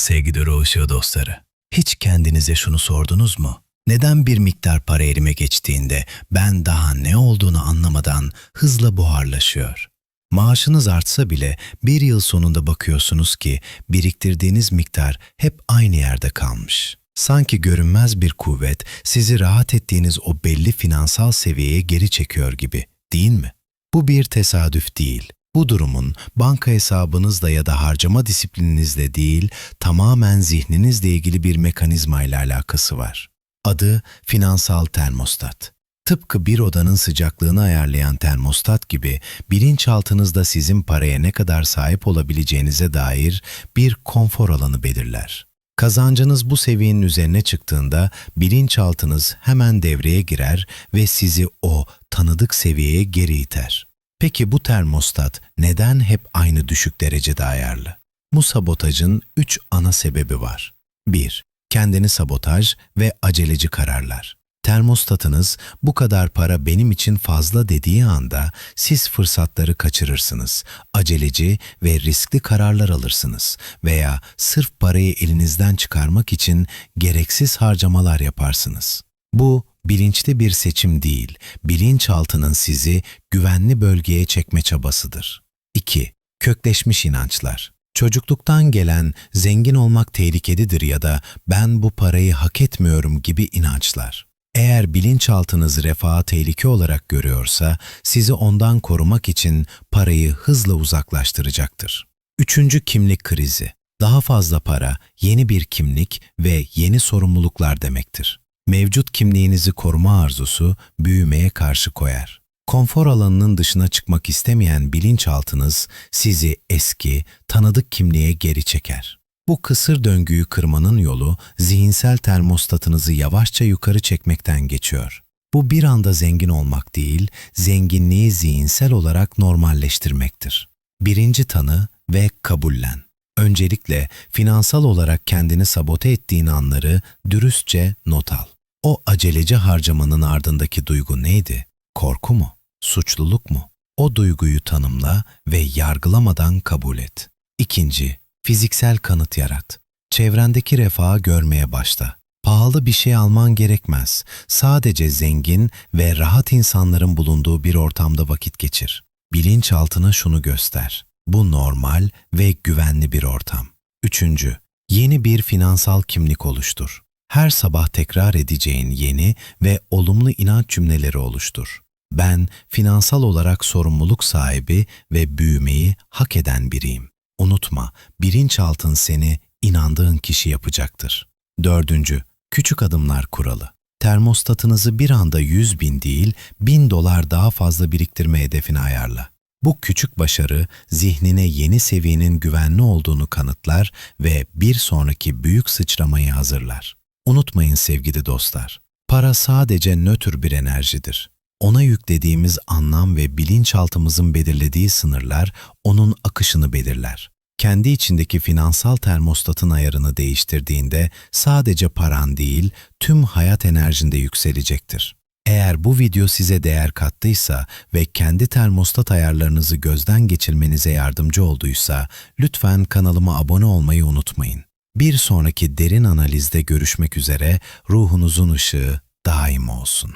sevgili ışığı dostları. Hiç kendinize şunu sordunuz mu? Neden bir miktar para elime geçtiğinde ben daha ne olduğunu anlamadan hızla buharlaşıyor? Maaşınız artsa bile bir yıl sonunda bakıyorsunuz ki biriktirdiğiniz miktar hep aynı yerde kalmış. Sanki görünmez bir kuvvet sizi rahat ettiğiniz o belli finansal seviyeye geri çekiyor gibi, değil mi? Bu bir tesadüf değil. Bu durumun banka hesabınızla ya da harcama disiplininizle değil, tamamen zihninizle ilgili bir mekanizma ile alakası var. Adı finansal termostat. Tıpkı bir odanın sıcaklığını ayarlayan termostat gibi bilinçaltınızda sizin paraya ne kadar sahip olabileceğinize dair bir konfor alanı belirler. Kazancınız bu seviyenin üzerine çıktığında bilinçaltınız hemen devreye girer ve sizi o tanıdık seviyeye geri iter. Peki bu termostat neden hep aynı düşük derecede ayarlı? Bu sabotajın üç ana sebebi var. 1. Kendini sabotaj ve aceleci kararlar. Termostatınız bu kadar para benim için fazla dediği anda siz fırsatları kaçırırsınız. Aceleci ve riskli kararlar alırsınız veya sırf parayı elinizden çıkarmak için gereksiz harcamalar yaparsınız. Bu bilinçli bir seçim değil, bilinçaltının sizi güvenli bölgeye çekme çabasıdır. 2. Kökleşmiş inançlar. Çocukluktan gelen zengin olmak tehlikelidir ya da ben bu parayı hak etmiyorum gibi inançlar. Eğer bilinçaltınız refahı tehlike olarak görüyorsa, sizi ondan korumak için parayı hızla uzaklaştıracaktır. Üçüncü kimlik krizi. Daha fazla para, yeni bir kimlik ve yeni sorumluluklar demektir. Mevcut kimliğinizi koruma arzusu büyümeye karşı koyar. Konfor alanının dışına çıkmak istemeyen bilinçaltınız sizi eski, tanıdık kimliğe geri çeker. Bu kısır döngüyü kırmanın yolu zihinsel termostatınızı yavaşça yukarı çekmekten geçiyor. Bu bir anda zengin olmak değil, zenginliği zihinsel olarak normalleştirmektir. Birinci tanı ve kabullen. Öncelikle finansal olarak kendini sabote ettiğin anları dürüstçe not al. O aceleci harcamanın ardındaki duygu neydi? Korku mu? Suçluluk mu? O duyguyu tanımla ve yargılamadan kabul et. İkinci, fiziksel kanıt yarat. Çevrendeki refahı görmeye başla. Pahalı bir şey alman gerekmez. Sadece zengin ve rahat insanların bulunduğu bir ortamda vakit geçir. Bilinçaltına şunu göster. Bu normal ve güvenli bir ortam. Üçüncü, yeni bir finansal kimlik oluştur. Her sabah tekrar edeceğin yeni ve olumlu inanç cümleleri oluştur. Ben finansal olarak sorumluluk sahibi ve büyümeyi hak eden biriyim. Unutma, bilinçaltın seni inandığın kişi yapacaktır. Dördüncü, küçük adımlar kuralı. Termostatınızı bir anda 100 bin değil, bin dolar daha fazla biriktirme hedefine ayarla. Bu küçük başarı zihnine yeni seviyenin güvenli olduğunu kanıtlar ve bir sonraki büyük sıçramayı hazırlar. Unutmayın sevgili dostlar, para sadece nötr bir enerjidir. Ona yüklediğimiz anlam ve bilinçaltımızın belirlediği sınırlar onun akışını belirler. Kendi içindeki finansal termostatın ayarını değiştirdiğinde sadece paran değil, tüm hayat enerjinde yükselecektir. Eğer bu video size değer kattıysa ve kendi termostat ayarlarınızı gözden geçirmenize yardımcı olduysa, lütfen kanalıma abone olmayı unutmayın. Bir sonraki derin analizde görüşmek üzere, ruhunuzun ışığı daim olsun.